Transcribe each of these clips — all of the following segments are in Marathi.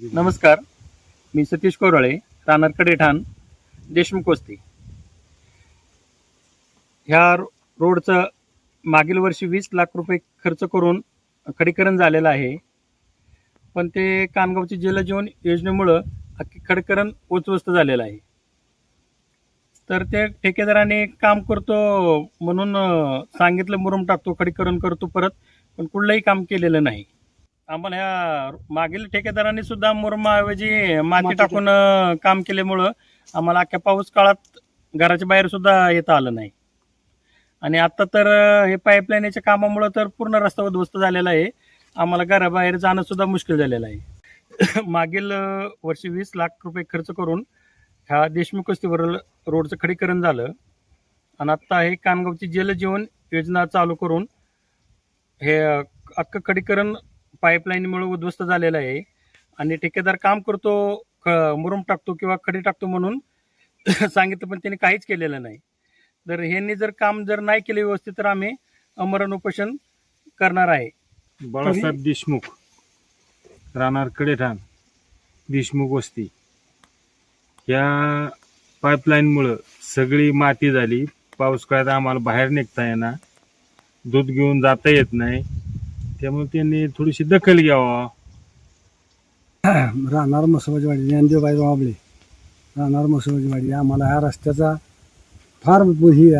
नमस्कार. मी सतीश कोरळे राहणार कडेठाण देशमुख वस्ती. ह्या रोडचं मागील वर्षी वीस लाख रुपये खर्च करून खडीकरण झालेलं आहे. पण ते कामगावची जलजीवन योजनेमुळं अख्खी खडीकरण उचवस्त झालेलं आहे. तर ते ठेकेदाराने काम करतो म्हणून सांगितलं मुरुम टाकतो खडीकरण करतो परत पण कुठलंही काम केलेलं नाही. आम्हाला ह्या मागील ठेकेदारांनी सुद्धा मुरमाऐवजी माती माती टाकून काम केल्यामुळं आम्हाला अख्ख्या पाऊस काळात घराच्या बाहेर सुद्धा येता आलं नाही. आणि आता तर हे पाईपलाईनच्या कामामुळं तर पूर्ण रस्ता उद्ध्वस्त झालेला आहे. आम्हाला घराबाहेर जाणं सुद्धा मुश्किल झालेलं आहे. मागील वर्षी वीस लाख रुपये खर्च करून ह्या देशमुख वस्तीवर रोडचं खडीकरण झालं. आणि आता हे कानगावची जलजीवन योजना चालू करून हे अख्खं खडीकरण पाईपलाईनमुळे उद्ध्वस्त झालेलं आहे. आणि ठेकेदार काम करतो ख- मुरुम टाकतो किंवा खडी टाकतो म्हणून सांगितलं पण त्यांनी काहीच केलेलं नाही. तर ह्यांनी जर काम जर नाही केले व्यवस्थित तर आम्ही अमरण उपोषण करणार आहे. बाळासाहेब देशमुख राहणार कडेठाण देशमुख वस्ती. या पाईपलाईनमुळं सगळी माती झाली. पाऊस काळात आम्हाला बाहेर निघता येणार. दूध घेऊन जाता येत नाही. त्यामुळे त्यांनी थोडीशी दखल घ्यावा राहणार मसोबाजीवाडी ज्ञानदेवबाई बाबळे राहणार मसोबाजीवाडी आम्हाला ह्या रस्त्याचा फार ही.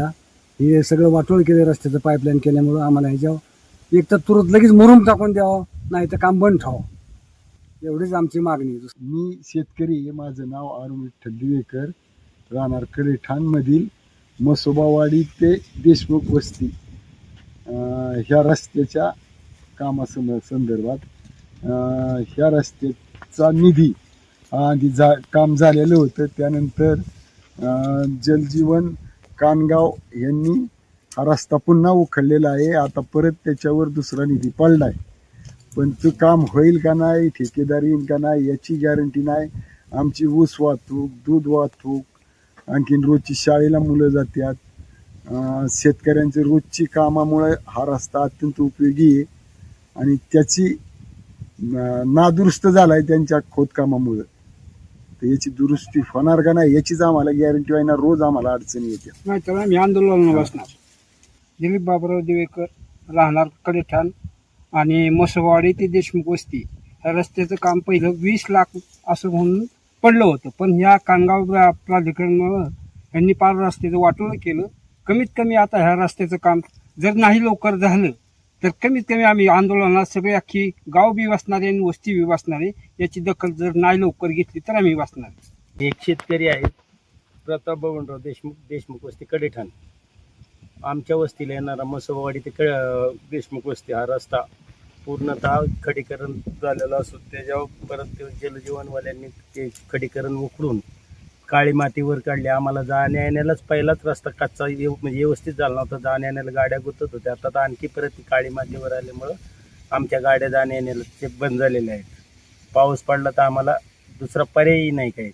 हे सगळं वाटोळ केलं रस्त्याचं पाईपलाईन केल्यामुळं आम्हाला ह्याच्यावर एक तर तुरंत लगेच मुरुम टाकून द्यावं नाही तर काम बंद ठेवावं एवढीच आमची मागणी. मी शेतकरी. माझं नाव अरुण विठ्ठल दिवेकर राहणार कडेठाणमधील मसोबावाडी ते देशमुख वस्ती ह्या रस्त्याच्या कामासं संदर्भात ह्या रस्त्याचा निधी आधी जा काम झालेलं होतं. त्यानंतर जलजीवन कानगाव यांनी हा रस्ता पुन्हा उखडलेला आहे. आता परत त्याच्यावर दुसरा निधी पडला आहे पण तो काम होईल का नाही ठेकेदार येईल का नाही याची गॅरंटी नाही. आमची ऊस वाहतूक दूध वाहतूक आणखीन रोजची शाळेला मुलं जातात. शेतकऱ्यांचे रोजची कामामुळे हा रस्ता अत्यंत उपयोगी आहे. आणि त्याची नादुरुस्त झाला आहे त्यांच्या खोदकामामुळं. तर याची दुरुस्ती होणार का नाही याचीच आम्हाला गॅरंटी आहे ना रोज आम्हाला अडचणी येते नाही तर आम्ही आंदोलनाला बसणार. दिलीप बाबराव दिवेकर राहणार कडेठाण आणि मसवाडी ते देशमुख वस्ती. ह्या रस्त्याचं काम पहिलं वीस लाख असं म्हणून पडलं होतं. पण ह्या कानगाव प्राधिकरणामुळं यांनी पार रस्त्याचं वाटोळं केलं. कमीत कमी आता ह्या रस्त्याचं काम जर नाही लवकर झालं तर कमीत कमी आम्ही आंदोलनात सगळे अख्खी गाव बी बसणारे आणि वस्ती बी बसणारे याची दखल जर नाही लवकर घेतली तर आम्ही वाचणार. एक शेतकरी आहेत प्रताप बबनराव देशमुख देशमुख वस्ती कडेठाण. आमच्या वस्तीला येणारा मसोबावाडी ते क देशमुख वस्ती हा रस्ता पूर्णतः खडीकरण झालेला असून त्याच्यावर परत ते जलजीवनवाल्यांनी ते खडीकरण उखडून काळी मातीवर काढली. आम्हाला जाण्या येण्यालाच पहिलाच रस्ता कच्चा व्यव- म्हणजे व्यवस्थित झाला नव्हता. जाण्या येण्याला गाड्या गुतत होत्या. आता तर आणखी परत ती काळी मातीवर आल्यामुळं आमच्या गाड्या जाण्या येण्याला ते बंद झालेल्या आहेत. पाऊस पडला तर आम्हाला दुसरा पर्यायही नाही काही.